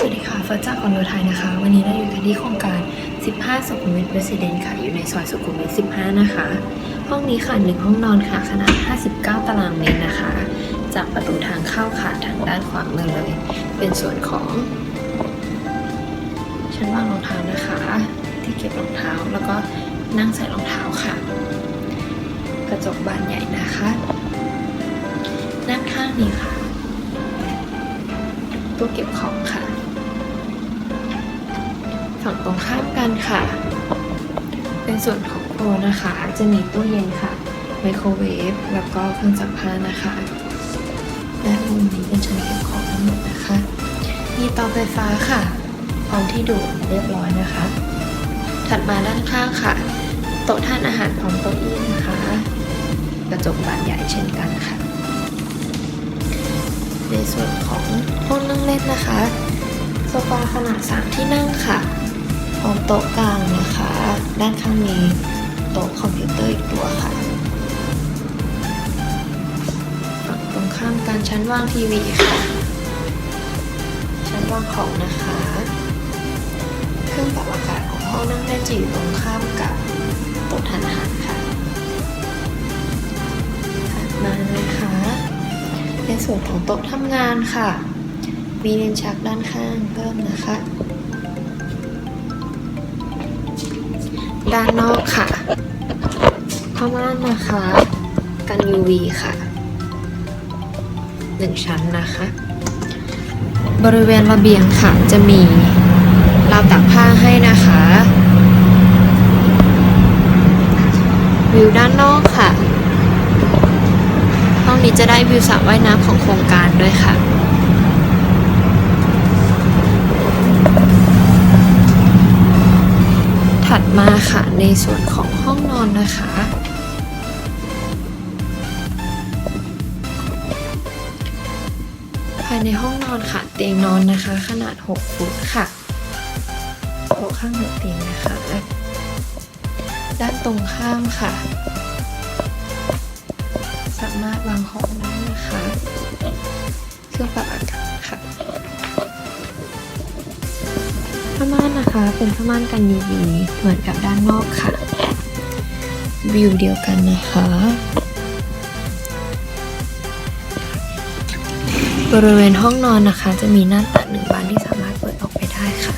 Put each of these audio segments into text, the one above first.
สวัสดีค่ะเฟิร์สจากคอนโดไทยนะคะ วันนี้เราอยู่กันที่โครงการ 15 สุขุมวิทเรสเดนค่ะ อยู่ในซอยสุขุมวิท 15 นะคะ ห้องนี้ค่ะหนึ่งห้องนอนค่ะ ขนาด 59 ตารางเมตรนะคะ จากประตูทางเข้าค่ะทางด้านขวามือเลย เป็นส่วนของชั้นวางรองเท้านะคะ ที่เก็บรองเท้าแล้วก็นั่งใส่รองเท้าค่ะ กระจกบานใหญ่นะคะด้านข้างนี้ค่ะตู้เก็บของค่ะ ฝั่งตรงข้ามกันค่ะ เป็นส่วนของครัวนะคะ จะมีตู้เย็นค่ะ ไมโครเวฟ แล้วก็เครื่องซักผ้านะคะและมุมนี้เป็นชั้นเก็บของทั้งหมดนะคะ มีเตาไฟฟ้าค่ะพร้อมที่ดูดเรียบร้อยนะคะ ถัดมาด้านข้างค่ะ โต๊ะทานอาหารพร้อมเก้าอี้นะคะ กระจกบานใหญ่เช่นกันค่ะ ในส่วนของห้องนั่งเล่นนะคะโซฟาขนาด 3 ที่นั่งค่ะ พร้อมโต๊ะกลางนะคะ ด้านข้างมีโต๊ะคอมพิวเตอร์อีกตัวค่ะฝั่งตรงข้ามกันชั้นวางทีวีค่ะ ชั้นวางของนะคะ เครื่องปรับอากาศของห้องนั่งเล่นจะอยู่ตรงข้ามกับโต๊ะทานอาหารค่ะถัดมานะคะ ในส่วนของโต๊ะทำงานค่ะ มีเลนชักด้านข้างเพิ่มนะคะ ด้านนอกค่ะผ้าม่านนะคะ กัน UV ค่ะหนึ่งชั้นนะคะ บริเวณระเบียงค่ะจะมีราวตากผ้าให้นะคะ วิวด้านนอกค่ะ ห้องนี้จะได้วิวสระว่ายน้ำของโครงการด้วยค่ะ ถัดมาค่ะในส่วนของห้องนอนนะคะ ภายในห้องนอนค่ะเตียงนอนนะคะ ขนาด 6 ฟุตค่ะโต๊ะข้างหัวเตียงนะคะ ด้านตรงข้ามค่ะ สามารถวางของได้นะคะ เครื่องปรับอ เป็นผ้าม่านกัน UV เหมือนกับด้านนอกค่ะ วิวเดียวกันนะคะ บริเวณห้องนอนนะคะ จะมีหน้าต่างหนึ่งบานที่สามารถเปิดออกไปได้ค่ะ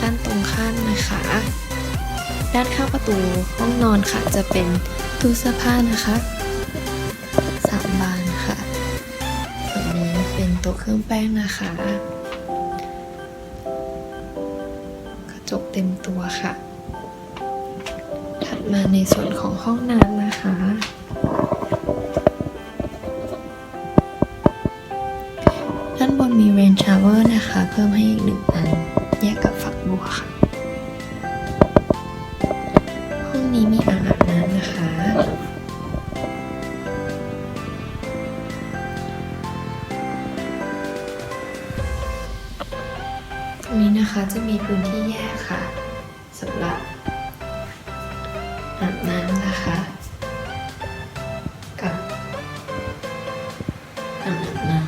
ด้านตรงข้ามนะคะ ด้านข้างประตูห้องนอนค่ะ จะเป็นตู้เสื้อผ้านะคะสามบานค่ะฝั่งนี้เป็นโต๊ะเครื่องแป้งนะคะ เต็มตัวค่ะ ถัดมาในส่วนของห้องน้ำนะคะ ด้านบนมีเรนชาวเวอร์นะคะ เพิ่มให้อีกหนึ่งอัน แยกกับฝักบัวค่ะ ห้องนี้มีอ่างอาบน้ำนะคะ รงนี้นะคะจะมีพื้นที่แยกค่ะสำหรับอาบน้ำนะคะ กับอ่างอาบน้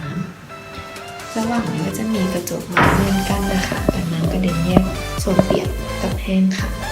ำระหว่างนี้ก็จะมีกระจกมาเลื่อนกั้นนะคะกันน้ำกระเด็นแยกโซนเปียกกับแห้งค่ะ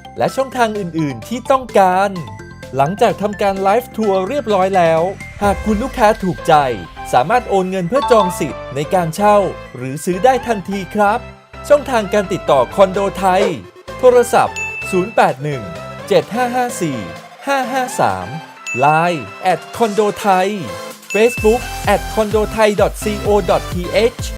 และช่องทางอื่นๆ ที่ต้องการ หลังจากทำการไลฟ์ทัวร์เรียบร้อยแล้ว หากคุณลูกค้าถูกใจ สามารถโอนเงินเพื่อจองสิทธิ์ในการเช่า หรือซื้อได้ทันทีครับ ช่องทางการติดต่อคอนโดไทย โทรศัพท์ 081 7554 553 Line at condo thai Facebook at condothai co th